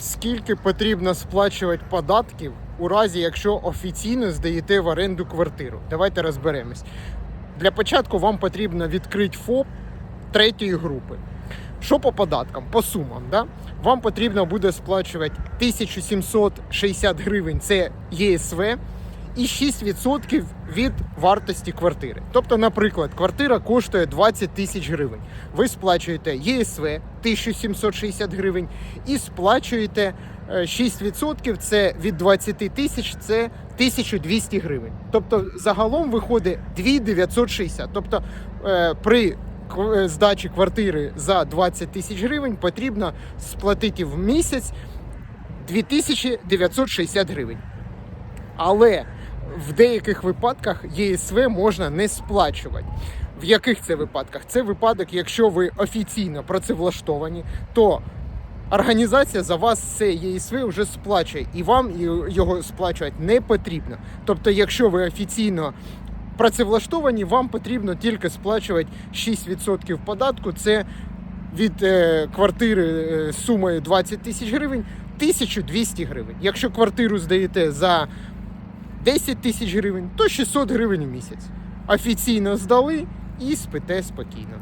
Скільки потрібно сплачувати податків у разі, якщо офіційно здаєте в оренду квартиру? Давайте розберемось. Для початку вам потрібно відкрити ФОП третьої групи. Що по податкам? По сумам, да? вам потрібно буде сплачувати 1760 гривень це ЄСВ і 6% від вартості квартири. Тобто, наприклад, квартира коштує 20 тисяч гривень. Ви сплачуєте ЄСВ 1760 гривень і сплачуєте е, 6% це від 20 тисяч, це 1200 гривень. Тобто загалом виходить 2960. Тобто е, при е, здачі квартири за 20 тисяч гривень потрібно сплатити в місяць 2960 гривень. Але в деяких випадках ЄСВ можна не сплачувати. В яких це випадках? Це випадок, якщо ви офіційно працевлаштовані, то організація за вас це ЄСВ вже сплачує, і вам його сплачувати не потрібно. Тобто, якщо ви офіційно працевлаштовані, вам потрібно тільки сплачувати 6% податку. Це від е, квартири е, сумою 20 тисяч гривень 1200 гривень. Якщо квартиру здаєте за 10 тисяч гривень, то 600 гривень в місяць. Офіційно здали і спите спокійно.